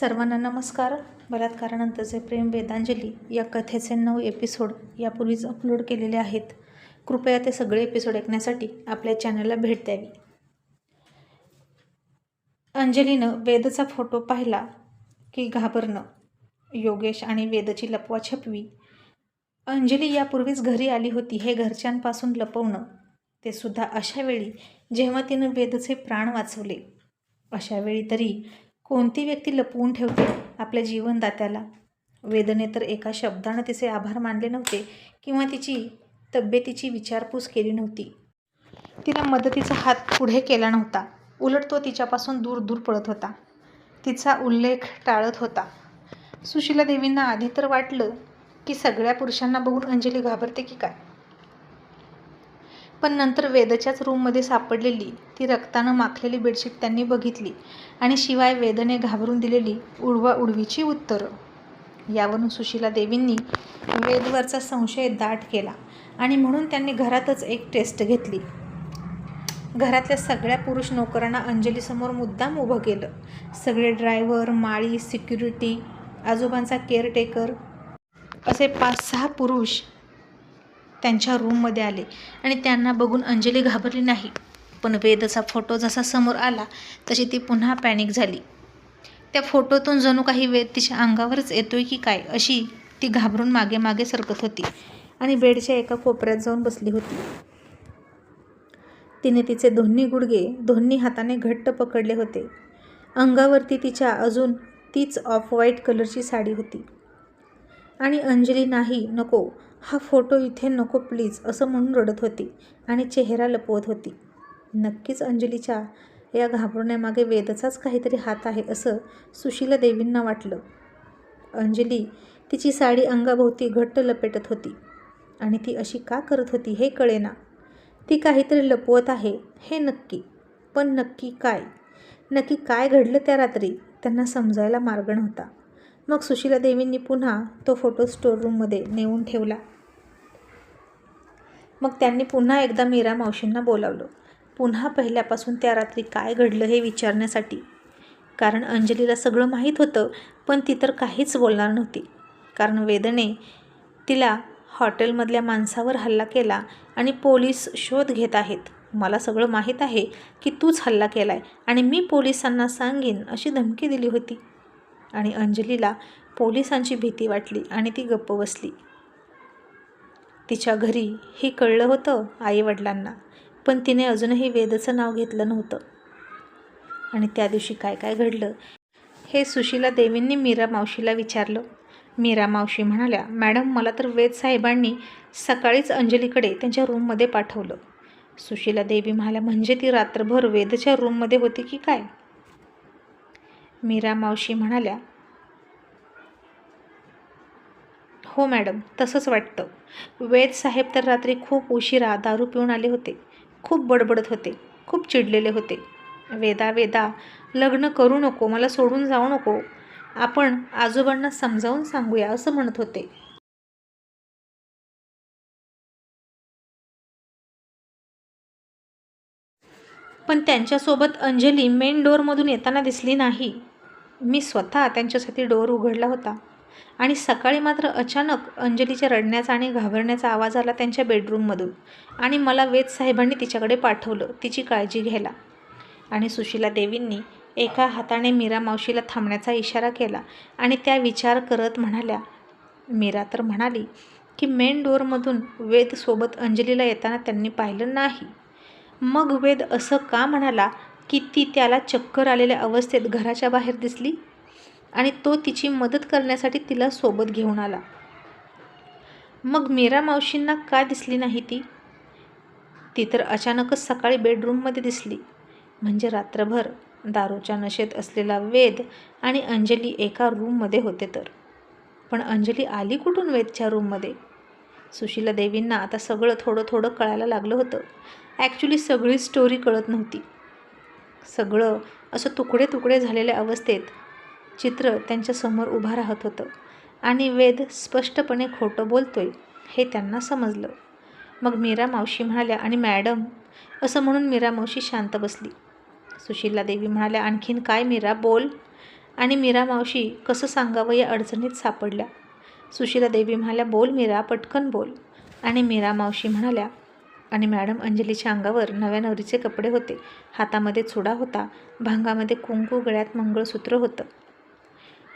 सर्वांना नमस्कार. बलात्कारानंतरचे प्रेम वेदांजली या कथेचे नऊ एपिसोड यापूर्वीच अपलोड केलेले आहेत. कृपया ते सगळे एपिसोड ऐकण्यासाठी आपल्या चॅनलला भेट द्यावी. अंजलीनं वेदचा फोटो पाहिला की घाबरणं. योगेश आणि वेदची लपवा छपवी. अंजली यापूर्वीच घरी आली होती हे घरच्यांपासून लपवणं. ते सुद्धा अशा वेळी जेव्हा तिनं वेदचे प्राण वाचवले. अशावेळी तरी कोणती व्यक्ती लपवून ठेवते आपल्या जीवनदात्याला? वेदने तर एका शब्दानं तिचे आभार मानले नव्हते किंवा तिची तब्येतीची विचारपूस केली नव्हती. तिला मदतीचा हात पुढे केला नव्हता. उलट तो तिच्यापासून दूर दूर पळत होता. तिचा उल्लेख टाळत होता. सुशीला देवींना आधी तर वाटलं की सगळ्या पुरुषांना बघून अंजली घाबरते की काय? पण नंतर वेदच्याच रूममध्ये सापडलेली ती रक्तानं माखलेली बेडशीट त्यांनी बघितली आणि शिवाय वेदने घाबरून दिलेली उडवा उडवीची उत्तरं. यावरून सुशीला देवींनी वेदवरचा संशय दाट केला आणि म्हणून त्यांनी घरातच एक टेस्ट घेतली. घरातल्या सगळ्या पुरुष नोकरांना अंजलीसमोर मुद्दाम उभं केलं. सगळे ड्रायव्हर माळी सिक्युरिटी आजोबांचा केअरटेकर असे पाच सहा पुरुष त्यांच्या रूममध्ये आले. आणि त्यांना बघून अंजली घाबरली नाही. पण वेदचा फोटो जसा समोर आला तशी ती पुन्हा पॅनिक झाली. त्या फोटोतून जणू काही वेद तिच्या अंगावरच येतोय की काय अशी ती घाबरून मागे मागे सरकत होती. आणि बेडच्या एका कोपऱ्यात जाऊन बसली होती. तिने तिचे दोन्ही गुडघे दोन्ही हाताने घट्ट पकडले होते. अंगावरती तिच्या अजून तीच ऑफ व्हाईट कलरची साडी होती. आणि अंजली नाही नको. हा फोटो इथे नको प्लीज असं म्हणून रडत होती आणि चेहरा लपवत होती. नक्कीच अंजलीच्या या घाबरण्यामागे वेदचाच काहीतरी हात आहे असं सुशीला देवींना वाटलं. अंजली तिची साडी अंगाभोवती घट्ट लपेटत होती. आणि ती अशी का करत होती हे कळेना. ती काहीतरी लपवत आहे हे नक्की. पण नक्की काय? नक्की काय घडलं त्या रात्री? त्यांना समजायला मार्ग नव्हता. मग सुशीला देवींनी पुन्हा तो फोटो स्टोर रूममध्ये नेऊन ठेवला. मग त्यांनी पुन्हा एकदा मीरा मावशींना बोलावलं. पुन्हा पहिल्यापासून त्या रात्री काय घडलं हे विचारण्यासाठी. कारण अंजलीला सगळं माहीत होतं पण ती तर काहीच बोलणार नव्हती. कारण वेदने तिला हॉटेलमधल्या माणसावर हल्ला केला आणि पोलीस शोध घेत आहेत. मला सगळं माहीत आहे की तूच हल्ला केला आहे आणि मी पोलिसांना सांगेन अशी धमकी दिली होती. आणि अंजलीला पोलिसांची भीती वाटली आणि ती गप्प बसली. तिच्या घरी हे कळलं होतं आईवडिलांना पण तिने अजूनही वेदचं नाव घेतलं नव्हतं. आणि त्या दिवशी काय काय घडलं हे सुशीला देवींनी मीरा मावशीला विचारलं. मीरा मावशी म्हणाल्या मॅडम मला तर वेद साहेबांनी सकाळीच अंजलीकडे त्यांच्या रूममध्ये पाठवलं. सुशीला देवी म्हणाल्या म्हणजे ती रात्रभर वेदच्या रूममध्ये होती की काय? मीरा मावशी म्हणाल्या हो मॅडम तसंच वाटतं. वेद साहेब तर रात्री खूप उशिरा दारू पिऊन आले होते. खूप बडबडत होते. खूप चिडलेले होते. वेदा वेदा लग्न करू नको मला सोडून जाऊ नको. आपण आजोबांना समजावून सांगूया असं म्हणत होते. पण त्यांच्यासोबत अंजली मेन डोअरमधून येताना दिसली नाही. मी स्वतः त्यांच्यासाठी डोअर उघडला होता. आणि सकाळी मात्र अचानक अंजलीच्या रडण्याचा आणि घाबरण्याचा आवाज आला त्यांच्या बेडरूममधून. आणि मला वेद साहेबांनी तिच्याकडे पाठवलं तिची काळजी घ्यायला. आणि सुशीला देवींनी एका हाताने मीरा मावशीला थांबण्याचा इशारा केला आणि त्या विचार करत म्हणाल्या मीरा तर म्हणाली की मेन डोअरमधून वेद सोबत अंजलीला येताना त्यांनी पाहिलं नाही. मग वेद असं का म्हणाला की ती त्याला चक्कर आलेल्या अवस्थेत घराच्या बाहेर दिसली? आणि तो तिची मदत करण्यासाठी तिला सोबत घेऊन आला. मग मीरा मावशींना का दिसली नाही ती? ती तर अचानकच सकाळी बेडरूममध्ये दिसली. म्हणजे रात्रभर दारूच्या नशेत असलेला वेद आणि अंजली एका रूममध्ये होते तर. पण अंजली आली कुठून वेदच्या रूममध्ये? सुशीला देवींना आता सगळं थोडं थोडं कळायला लागलं होतं. ॲक्च्युली सगळी स्टोरी कळत नव्हती. सगळं असं तुकडे तुकडे झालेल्या अवस्थेत चित्र त्यांच्यासमोर उभं राहत होतं. आणि वेद स्पष्टपणे खोटं बोलतोय हे त्यांना समजलं. मग मीरा मावशी म्हणाल्या आणि मॅडम? असं म्हणून मीरा मावशी शांत बसली. सुशीला देवी म्हणाल्या आणखीन काय मीरा बोल. आणि मीरा मावशी कसं सांगावं या अडचणीत सापडल्या. सुशीला देवी म्हणाल्या बोल मीरा पटकन बोल. आणि मीरा मावशी म्हणाल्या आणि मॅडम अंजलीच्या अंगावर नव्या नवरीचे कपडे होते. हातामध्ये चुडा होता. भांगामध्ये कुंकू गळ्यात मंगळसूत्र होतं.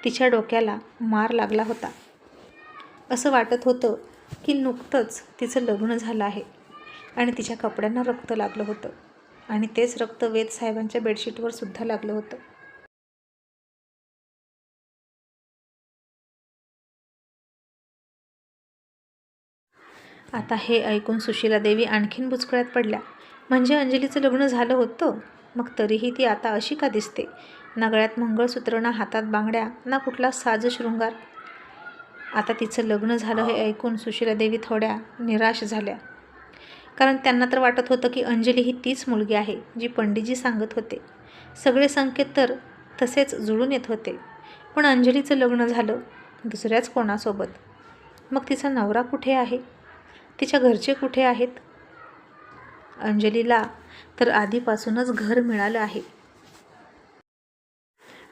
तिच्या डोक्याला मार लागला होता. असं वाटत होतं की नुकतंच तिचं लग्न झालं आहे आणि तिच्या कपड्यांना रक्त लागलं होतं आणि तेच रक्त वेद साहेबांच्या बेडशीटवर सुद्धा लागलं होतं. आता हे ऐकून सुशीला देवी आणखीन बुचकळ्यात पडल्या. म्हणजे अंजलीचं लग्न झालं होतं? मग तरीही ती आता अशी का दिसते? ना गळ्यात मंगळसूत्र ना हातात बांगड्या ना कुठला साज शृंगार. आता तिचं लग्न झालं हे ऐकून सुशीला देवी थोड्या निराश झाल्या. कारण त्यांना तर वाटत होतं की अंजली ही तीच मुलगी आहे जी पंडितजी सांगत होते. सगळे संकेत तर तसेच जुळून येत होते. पण अंजलीचं लग्न झालं दुसऱ्याच कोणासोबत? मग तिचा नवरा कुठे आहे? तिच्या घरचे कुठे आहेत? अंजलीला तर आधीपासूनच घर मिळालं आहे.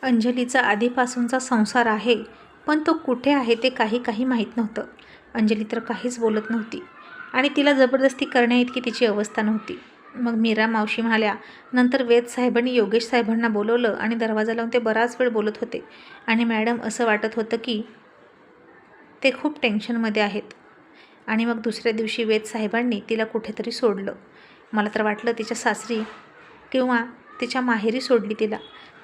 अंजलीचा आधीपासूनचा संसार आहे पण तो कुठे आहे ते काही काही माहीत नव्हतं. अंजली तर काहीच बोलत नव्हती आणि तिला जबरदस्ती करण्याइतकी तिची अवस्था नव्हती. मग मीरा मावशी म्हणाल्या नंतर वेद साहेबांनी योगेश साहेबांना बोलवलं आणि दरवाजा लावून ते बराच वेळ बोलत होते. आणि मॅडम असं वाटत होतं की ते खूप टेन्शनमध्ये आहेत. आणि मग दुसऱ्या दिवशी वेद साहेबांनी तिला कुठेतरी सोडलं. मला तर वाटलं तिच्या सासरी किंवा तिच्या माहेरी सोडली तिला.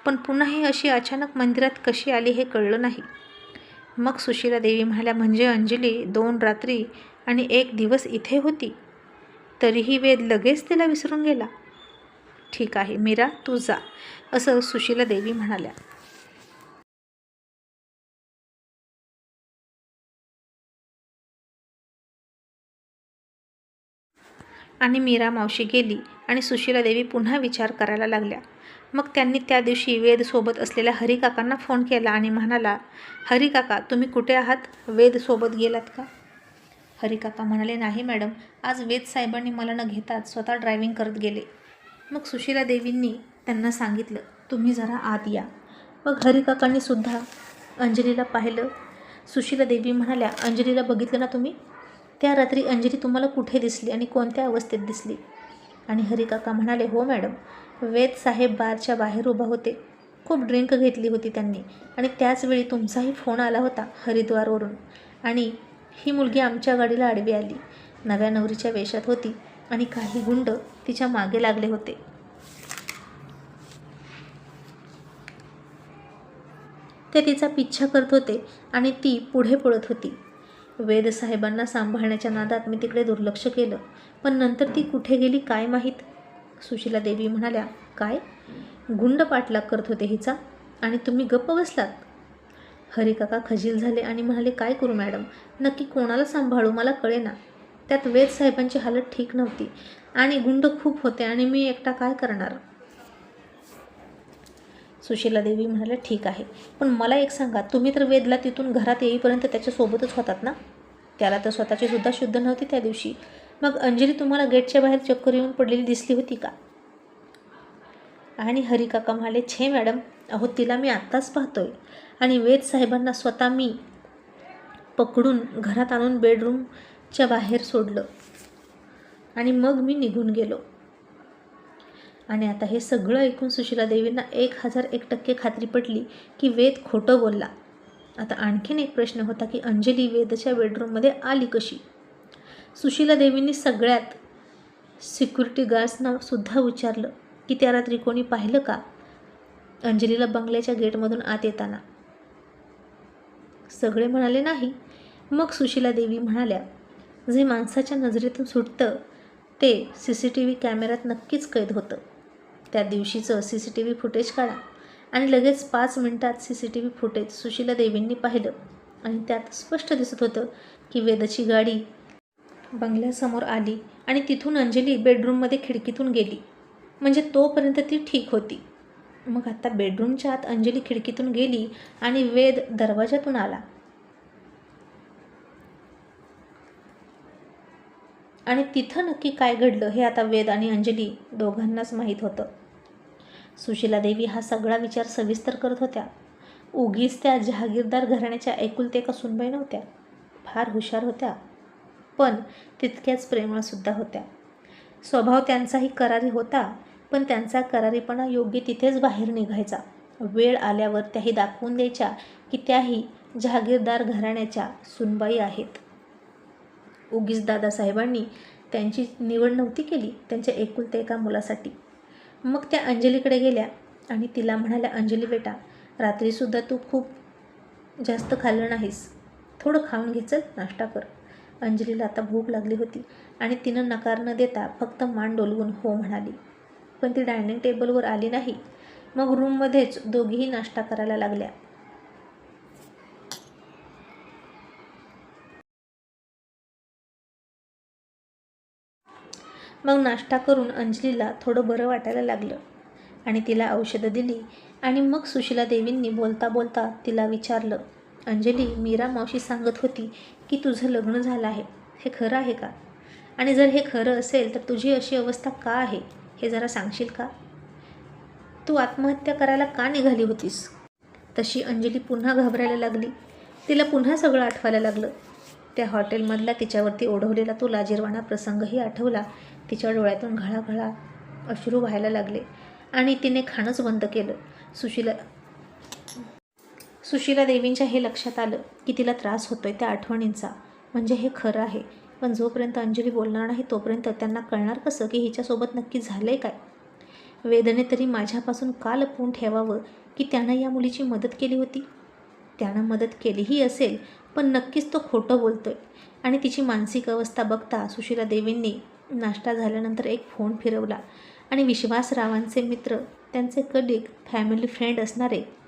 पण पुन्हा ही अशी अचानक मंदिरात कशी आली हे कळलं नाही. मग सुशीला देवी म्हणाल्या म्हणजे अंजली दोन रात्री आणि एक दिवस इथे होती? तरीही वेद लगेच तिला विसरून गेला. ठीक आहे मीरा तू जा असं सुशीला देवी म्हणाल्या. आणि मीरा मावशी गेली आणि सुशीला देवी पुन्हा विचार करायला लागल्या. मग त्यांनी त्या दिवशी वेदसोबत असलेल्या हरिकाकांना फोन केला आणि म्हणाला हरिकाका तुम्ही कुठे आहात? वेदसोबत गेलात का? हरिकाका म्हणाले नाही मॅडम आज वेद साहेबांनी मला न घेताच स्वतः ड्रायव्हिंग करत गेले. मग सुशीला देवींनी त्यांना सांगितलं तुम्ही जरा आत या. मग हरिकाकांनी सुद्धा अंजलीला पाहिलं. सुशीला देवी म्हणाल्या अंजलीला बघितलं ना तुम्ही? त्या रात्री अंजली तुम्हाला कुठे दिसली आणि कोणत्या अवस्थेत दिसली? आणि हरिकाका म्हणाले हो मॅडम वेद साहेब बारच्या बाहेर उभा होते. खूप ड्रिंक घेतली होती त्यांनी आणि त्याचवेळी तुमचाही फोन आला होता हरिद्वारवरून. आणि ही मुलगी आमच्या गाडीला आडवी आली. नव्या नवरीच्या वेशात होती आणि काही गुंड तिच्यामागे लागले होते. ते तिचा पिच्छा करत होते आणि ती पुढे पळत होती. वेदसाहेबांना सांभाळण्याच्या नादात मी तिकडे दुर्लक्ष केलं. पण नंतर ती कुठे गेली काय माहीत? सुशीला देवी म्हणाल्या काय? गुंड पाठलाग करत होते हिचा? आणि तुम्ही गप्प बसलात? हरिकाका खजील झाले आणि म्हणाले काय करू मॅडम? नक्की कोणाला सांभाळू? मला कळेना. त्यात वेद साहेबांची हालत ठीक नव्हती. आणि गुंड खूप होते आणि मी एकटा काय करणार? सुशीला देवी म्हणाल्या ठीक आहे. पण मला एक सांगा तुम्ही तर वेदला तिथून घरात येईपर्यंत त्याच्यासोबतच होतात ना? त्याला तर स्वतःची सुद्धा शुद्ध नव्हती त्या दिवशी. मग अंजली तुम्हाला गेटच्या बाहेर चक्कर येऊन पडलेली दिसली होती का? आणि हरिकाका म्हणाले छे मॅडम अहो तिला मी आत्ताच पाहतोय. आणि वेद साहेबांना स्वतः मी पकडून घरात आणून बेडरूमच्या बाहेर सोडलं. आणि मग मी निघून गेलो. आणि आता हे सगळं ऐकून सुशीला देवींना एक हजार एक टक्के खात्री पटली की वेद खोटं बोलला. आता आणखीन एक प्रश्न होता की अंजली वेदच्या बेडरूममध्ये आली कशी? सुशीला देवींनी सगळ्यात सिक्युरिटी गार्ड्सना सुद्धा विचारलं की त्या रात्री कोणी पाहिलं का? अंजलीला बंगल्याच्या गेटमधून आत येताना. सगळे म्हणाले नाही. मग सुशीला देवी म्हणाल्या जे माणसाच्या नजरेतून सुटतं ते सी सी टी व्ही कॅमेऱ्यात नक्कीच कैद होतं. त्या दिवशीचं C C T V footage काढा. आणि लगेच पाच मिनिटात C C T V footage Sushila देवींनी पाहिलं. आणि त्यात स्पष्ट दिसत होतं की वेदची गाडी बंगल्यासमोर आली आणि तिथून अंजली बेडरूममध्ये खिडकीतून गेली. म्हणजे तोपर्यंत ती ठीक होती. मग आता बेडरूमच्या आत अंजली खिडकीतून गेली आणि वेद दरवाजातून आला. आणि तिथं नक्की काय घडलं हे आता वेद आणि अंजली दोघांनाच माहीत होतं. सुशीला देवी हा सगळा विचार सविस्तर करत होत्या. उगीच त्या जहागीरदार घराण्याच्या एकुलते एका सुनबाई नव्हत्या. फार हुशार होत्या. पण तितक्याच प्रेमळसुद्धा होत्या. स्वभाव त्यांचाही करारी होता पण त्यांचा करारीपणा योग्य तिथेच बाहेर निघायचा. वेळ आल्यावर त्याही दाखवून द्यायच्या की त्याही जहागीरदार घराण्याच्या सुनबाई आहेत. उगीच दादासाहेबांनी त्यांची निवड नव्हती केली त्यांच्या एकुलत्या एका मुलासाठी. मग त्या अंजलीकडे गेल्या आणि तिला म्हणाल्या अंजली बेटा रात्रीसुद्धा तू खूप जास्त खाल्लं नाहीस. थोडं खाऊन घे चल नाश्ता कर. अंजलीला आता भूक लागली होती आणि तिनं नकार न देता फक्त मान डोलवून हो म्हणाली. पण ती डायनिंग टेबलवर आली नाही. मग रूममध्येच दोघीही नाश्ता करायला लागल्या. मग नाश्ता करून अंजलीला थोडं बरं वाटायला लागलं आणि तिला औषधं दिली आणि मग सुशीला देवींनी बोलता बोलता तिला विचारलं अंजली मीरा मावशी सांगत होती की तुझं लग्न झालं आहे. हे खरं आहे का? आणि जर हे खरं असेल तर तुझी अशी अवस्था का आहे? हे जरा सांगशील का? तू आत्महत्या करायला का निघाली होतीस? तशी अंजली पुन्हा घाबरायला लागली. तिला पुन्हा सगळं आठवायला लागलं. त्या हॉटेलमधला तिच्यावरती ओढवलेला तो लाजीरवाणा प्रसंगही आठवला. तिच्या डोळ्यातून घळाघळा अश्रू व्हायला लागले आणि तिने खाणंच बंद केलं. सुशीला सुशीला देवींच्या हे लक्षात आलं की तिला त्रास होतोय त्या आठवणींचा. म्हणजे हे खरं आहे. पण जोपर्यंत अंजली बोलणार नाही तोपर्यंत त्यांना कळणार कसं की हिच्यासोबत नक्की झालं आहे काय? वेदने तरी माझ्यापासून का लपवून ठेवावं की त्यानं या मुलीची मदत केली होती? त्यानं मदत केलीही असेल पण नक्कीच तो खोटं बोलतोय. आणि तिची मानसिक अवस्था बघता सुशीला देवींनी नाश्ता झाल्यानंतर एक फोन फिरवला. आणि विश्वासरावांचे मित्र त्यांचे कलिग फॅमिली फ्रेंड असणारे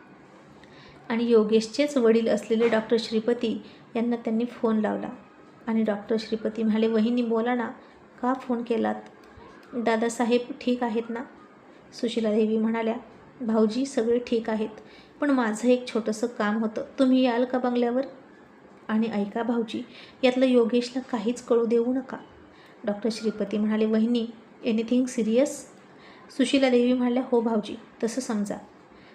आणि योगेशचेच वडील असलेले डॉक्टर श्रीपती यांना त्यांनी फोन लावला. आणि डॉक्टर श्रीपती म्हणाले वहिनी बोला ना का फोन केलात? दादासाहेब ठीक आहेत ना? सुशीलादेवी म्हणाल्या भाऊजी सगळे ठीक आहेत पण माझं एक छोटंसं काम होतं. तुम्ही याल का बंगल्यावर? आणि ऐका भाऊजी यातलं योगेशला काहीच कळू देऊ नका. डॉक्टर श्रीपती म्हणाले वहिनी एनिथिंग सिरियस सुशीला देवी म्हणाल्या हो भाऊजी तसं समजा.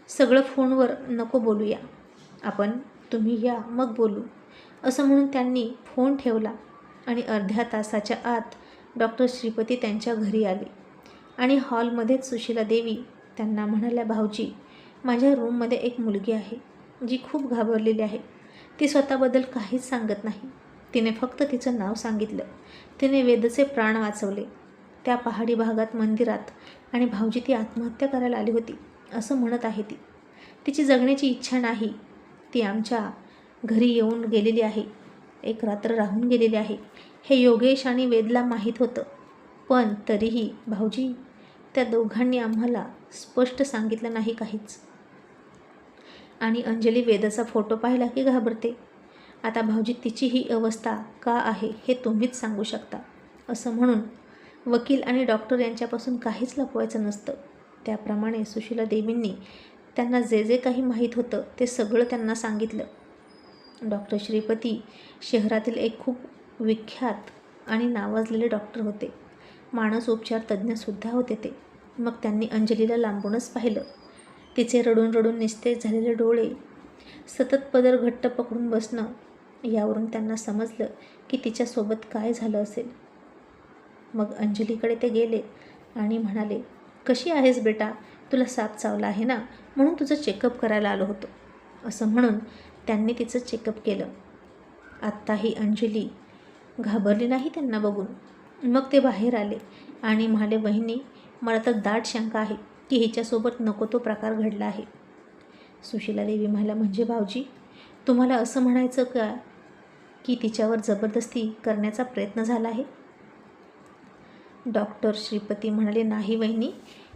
सगळं फोनवर नको बोलूया. आपण तुम्ही या मग बोलू. असं म्हणून त्यांनी फोन ठेवला आणि अर्ध्या तासाच्या आत डॉक्टर श्रीपती त्यांच्या घरी आले. आणि हॉलमध्येच सुशीला देवी त्यांना म्हणाल्या भाऊजी माझ्या रूममध्ये एक मुलगी आहे जी खूप घाबरलेली आहे. ती स्वतःबद्दल काहीच सांगत नाही. तिने फक्त तिचं नाव सांगितलं. तिने वेदचे प्राण वाचवले. त्या पहाडी भागात मंदिरात आणि भाऊजी ती आत्महत्या करायला आली होती. असं म्हणत आहे ती. तिची जगण्याची इच्छा नाही. ती आमच्या घरी येऊन गेलेली आहे. एक रात्र राहून गेलेली आहे. हे योगेश आणि वेदला माहीत होतं. पण तरीही भाऊजी त्या दोघांनी आम्हाला स्पष्ट सांगितलं नाही काहीच. आणि अंजली वेदाचा फोटो पाहिला की घाबरते. आता भाऊजी तिची ही अवस्था का आहे हे तुम्हीच सांगू शकता. असं म्हणून वकील आणि डॉक्टर यांच्यापासून काहीच लपवायचं नसतं. त्याप्रमाणे सुशीला देवींनी त्यांना जे जे काही माहीत होतं ते सगळं त्यांना सांगितलं. डॉक्टर श्रीपती शहरातील एक खूप विख्यात आणि नावाजलेले डॉक्टर होते. माणस उपचार तज्ज्ञसुद्धा होते ते. मग त्यांनी अंजलीला लांबूनच पाहिलं. तिचे रडून रडून निस्तेज झालेले डोळे सतत पदर घट्ट पकडून बसणं यावरून त्यांना समजलं की तिच्यासोबत काय झालं असेल. मग अंजलीकडे ते गेले आणि म्हणाले कशी आहेस बेटा? तुला साप चावला आहे ना? म्हणून तुझं चेकअप करायला आलो होतो. असं म्हणून त्यांनी तिचं चेकअप केलं. आत्ताही अंजली घाबरली नाही त्यांना बघून. मग ते बाहेर आले आणि म्हणाले बहिणी मला तर दाट शंका आहे की हिच्यासोबत नको तो प्रकार घडला आहे. सुशीला देवी म्हणाला म्हणजे भाऊजी तुम्हाला असं म्हणायचं का की तिच्यावर जबरदस्ती करण्याचा प्रयत्न झाला आहे? डॉक्टर श्रीपती म्हणाले नाही वहिनी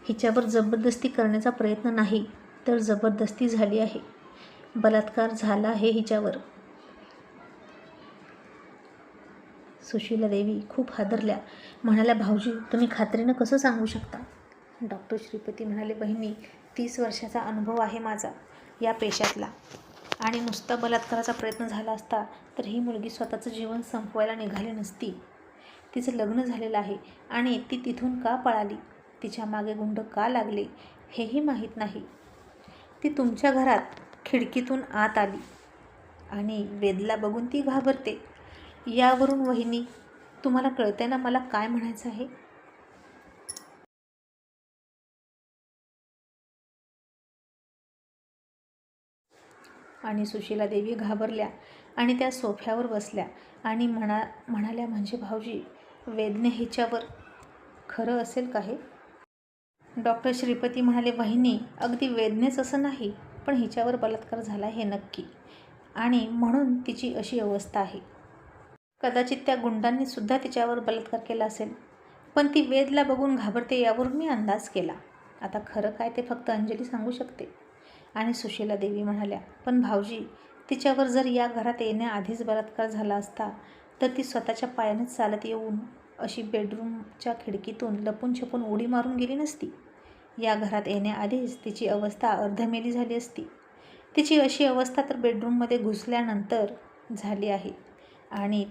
हिच्यावर जबरदस्ती करण्याचा प्रयत्न नाही तर जबरदस्ती झाली आहे. बलात्कार झाला आहे हिच्यावर. सुशीला देवी खूप हादरल्या. म्हणाल्या भाऊजी तुम्ही खात्रीनं कसं सांगू शकता? डॉक्टर श्रीपती म्हणाले बहिणी तीस वर्षाचा अनुभव आहे माझा या पेशातला. आणि नुसता बलात्काराचा प्रयत्न झाला असता तर ही मुलगी स्वतःचं जीवन संपवायला निघाली नसती. तिचं लग्न झालेलं आहे आणि ती तिथून का पळाली? तिच्यामागे गुंड का लागले? हेही माहीत नाही. ती तुमच्या घरात खिडकीतून आत आली आणि वेदला बघून ती घाबरते. यावरून वहिनी तुम्हाला कळते ना मला काय म्हणायचं आहे? आणि सुशीला देवी घाबरल्या आणि त्या सोफ्यावर बसल्या. आणि म्हणा म्हणाल्या म्हणजे भाऊजी वेदने हिच्यावर खरं असेल का हे? डॉक्टर श्रीपती म्हणाले वहिनी अगदी वेदनेच असं नाही पण हिच्यावर बलात्कार झाला हे नक्की. आणि म्हणून तिची अशी अवस्था आहे. कदाचित त्या गुंडांनीसुद्धा तिच्यावर बलात्कार केला असेल. पण ती वेदला बघून घाबरते यावरून मी अंदाज केला. आता खरं काय ते फक्त अंजली सांगू शकते. आणि सुशीला देवी म्हणाल्या पण भाऊजी तिच्यावर जर या घरात येण्याआधीच बलात्कार झाला असता तर ती स्वतःच्या पायानेच चालत येऊन अशी बेडरूमच्या खिडकीतून लपून छपून उडी मारून गेली नसती. या घरात येण्याआधीच तिची अवस्था अर्धमेली झाली असती. तिची अशी अवस्था तर बेडरूममध्ये घुसल्यानंतर झाली आहे आणि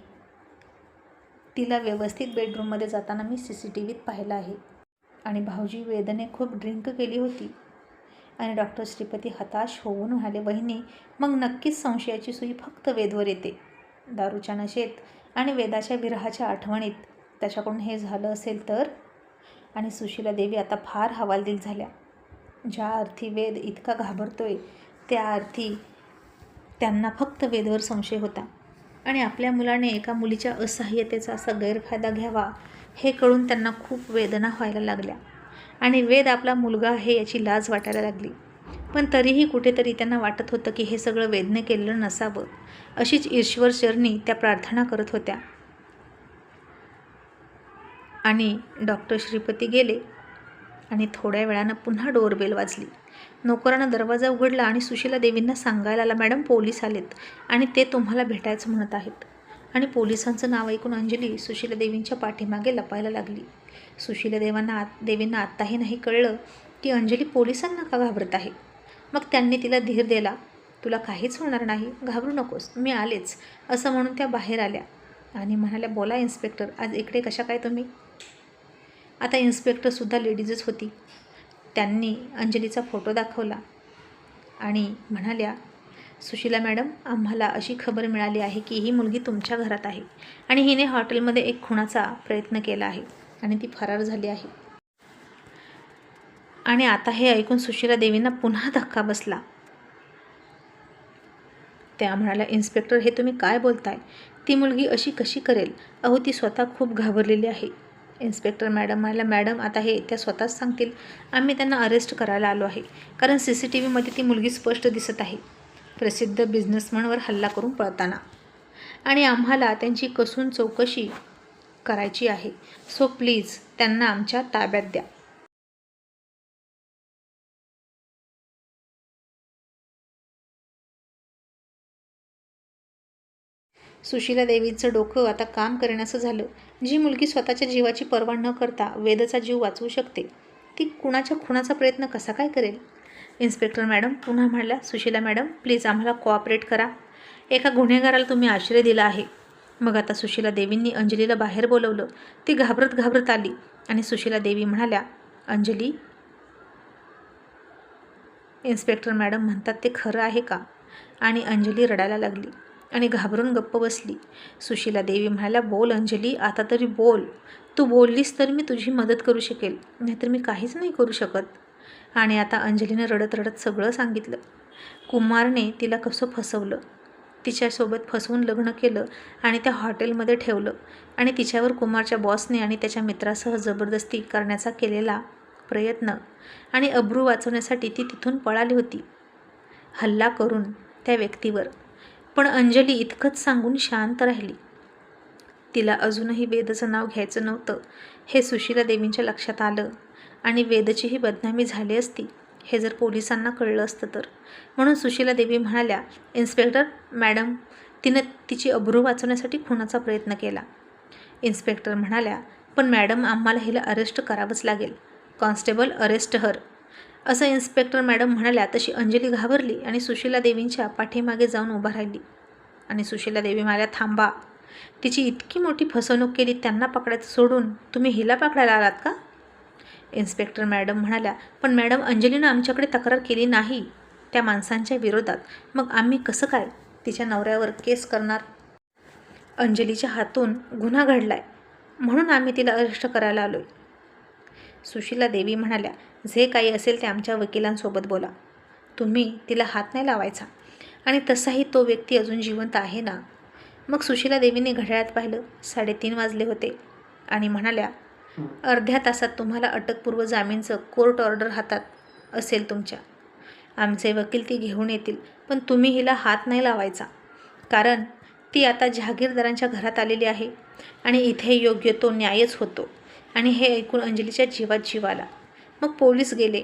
तिला व्यवस्थित बेडरूममध्ये जाताना मी सी सी टी व्हीत पाहिलं आहे. आणि भाऊजी वेदने खूप ड्रिंक केली होती. आणि डॉक्टर श्रीपती हताश होऊन म्हणाले बहिणी मग नक्कीच संशयाची सुई फक्त वेदवर येते. दारूच्या नशेत आणि वेदाच्या विरहाच्या आठवणीत. त्याच्याकडून हे झालं असेल तर? आणि सुशीला देवी आता फार हवालदिल झाल्या. ज्या अर्थी वेद इतका घाबरतोय त्या अर्थी त्यांना फक्त वेदवर संशय होता. आणि आपल्या मुलाने एका मुलीच्या असहाय्यतेचा असा गैरफायदा घ्यावा हे कळून त्यांना खूप वेदना व्हायला लागल्या. आणि वेद आपला मुलगा आहे याची लाज वाटायला लागली. पण तरीही कुठेतरी त्यांना वाटत होतं की हे सगळं वेदने केलेलं नसावं. अशीच ईश्वर चरणी त्या प्रार्थना करत होत्या. आणि डॉक्टर श्रीपती गेले. आणि थोड्या वेळानं पुन्हा डोरबेल वाजली. नोकरानं दरवाजा उघडला आणि सुशीला देवींना सांगायला आला मॅडम पोलीस आलेत आणि ते तुम्हाला भेटायचं म्हणत आहेत. आणि पोलिसांचं नाव ऐकून अंजली सुशीला देवींच्या पाठीमागे लपायला लागली. सुशीला देवांना आत देवींना आत्ताही नाही कळलं की अंजली पोलिसांना का घाबरत आहे? मग त्यांनी तिला धीर दिला तुला काहीच होणार नाही घाबरू नकोस मी आलेच असं म्हणून त्या बाहेर आल्या आणि म्हणाल्या बोला इन्स्पेक्टर आज इकडे कशा काय तुम्ही? आता इन्स्पेक्टरसुद्धा लेडीजच होती. त्यांनी अंजलीचा फोटो दाखवला आणि म्हणाल्या सुशीला मॅडम आम्हाला अशी खबर मिळाली आहे की ही मुलगी तुमच्या घरात आहे आणि हिने हॉटेलमध्ये एक खुणाचा प्रयत्न केला आहे. आणि ती फरार झाली आहे. आणि आता हे ऐकून सुशीला देवींना पुन्हा धक्का बसला. त्या म्हणाल्या इन्स्पेक्टर हे तुम्ही काय बोलताय? ती मुलगी अशी कशी करेल? अहो ती स्वतः खूप घाबरलेली आहे. इन्स्पेक्टर मॅडम म्हणाल्या मॅडम आता हे त्या स्वतःच सांगतील. आम्ही त्यांना अरेस्ट करायला आलो आहे. कारण सी सी टी व्हीमध्ये ती मुलगी स्पष्ट दिसत आहे. प्रसिद्ध बिझनेसमॅनवर हल्ला करून पळताना. आणि आम्हाला त्यांची कसून चौकशी करायची आहे. सो प्लीज त्यांना आमच्या ताब्यात द्या. सुशीला देवीचं डोकं आता काम करण्याचं झालं. जी मुलगी स्वतःच्या जीवाची पर्वा न करता वेदचा जीव वाचवू शकते ती कुणाच्या खुणाचा प्रयत्न कसा काय करेल? इन्स्पेक्टर मॅडम पुन्हा म्हणाल्या सुशीला मॅडम प्लीज आम्हाला कोऑपरेट करा. एका गुन्हेगाराला तुम्ही आश्रय दिला आहे. मग आता सुशीला देवींनी अंजलीला बाहेर बोलवलं. ती घाबरत घाबरत आली आणि सुशीला देवी म्हणाल्या अंजली इन्स्पेक्टर मॅडम म्हणतात ते खरं आहे का? आणि अंजली रडायला लागली आणि घाबरून गप्प बसली. सुशीला देवी म्हणाल्या बोल अंजली आता तरी बोल. तू बोललीस तर मी तुझी मदत करू शकेल नाहीतर मी काहीच नाही करू शकत. आणि आता अंजलीनं रडत रडत सगळं सांगितलं. कुमारने तिला कसं फसवलं? तिच्यासोबत फसवून लग्न केलं आणि त्या हॉटेलमध्ये ठेवलं. आणि तिच्यावर कुमारच्या बॉसने आणि त्याच्या मित्रासह जबरदस्ती करण्याचा केलेला प्रयत्न आणि अब्रू वाचवण्यासाठी ती तिथून पळाली होती. हल्ला करून त्या व्यक्तीवर. पण अंजली इतकंच सांगून शांत राहिली. तिला अजूनही वेदचं नाव घ्यायचं नव्हतं. हे सुशीला देवींच्या लक्षात आलं आणि वेदचीही बदनामी झाली असती. हे जर पोलिसांना कळलं असतं तर. म्हणून सुशीला देवी म्हणाल्या इन्स्पेक्टर मॅडम तिनं तिची अब्रू वाचवण्यासाठी खुनाचा प्रयत्न केला. इन्स्पेक्टर म्हणाल्या पण मॅडम आम्हाला हिला अरेस्ट करावंच लागेल. Constable arrest her. असं इन्स्पेक्टर मॅडम म्हणाल्या तशी अंजली घाबरली आणि सुशीला देवींच्या पाठीमागे जाऊन उभा राहिली. आणि सुशीला देवी म्हणाल्या थांबा. तिची इतकी मोठी फसवणूक केली त्यांना पकडायचं सोडून तुम्ही हिला पकडायला आलात का? इन्स्पेक्टर मॅडम म्हणाल्या पण मॅडम अंजलीनं आमच्याकडे तक्रार केली नाही त्या माणसांच्या विरोधात. मग आम्ही कसं काय तिच्या नवऱ्यावर केस करणार? अंजलीच्या हातून गुन्हा घडलाय म्हणून आम्ही तिला अरेस्ट करायला आलोय. सुशीला देवी म्हणाल्या जे काही असेल ते आमच्या वकिलांसोबत बोला. तुम्ही तिला हात नाही लावायचा. आणि तसाही तो व्यक्ती अजून जिवंत आहे ना? मग सुशीला देवीने घड्याळात पाहिलं साडेतीन वाजले होते. आणि म्हणाल्या अर्ध्या तासात तुम्हाला अटकपूर्व जामीनचं कोर्ट ऑर्डर हातात असेल तुमच्या. आमचे वकील ती घेऊन येतील पण तुम्ही हिला हात नाही लावायचा. कारण ती आता जहागीरदारांच्या घरात आलेली आहे आणि इथे योग्य तो न्यायच होतो. आणि हे ऐकून अंजलीच्या जीवात जीव आला मग पोलीस गेले.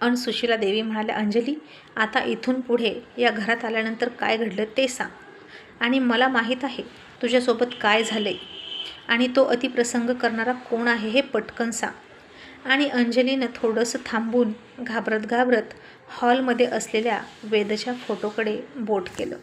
अन सुशीला देवी म्हणाल्या अंजली आता इथून पुढे या घरात आल्यानंतर काय घडलं ते सांग. आणि मला माहीत आहे तुझ्यासोबत काय झालं आहे आणि तो अतिप्रसंग करणारा कोण आहे हे पटकन सांग. आणि अंजलीनं थोडंसं थांबून घाबरत घाबरत हॉलमध्ये असलेल्या वेदच्या फोटोकडे बोट केलं.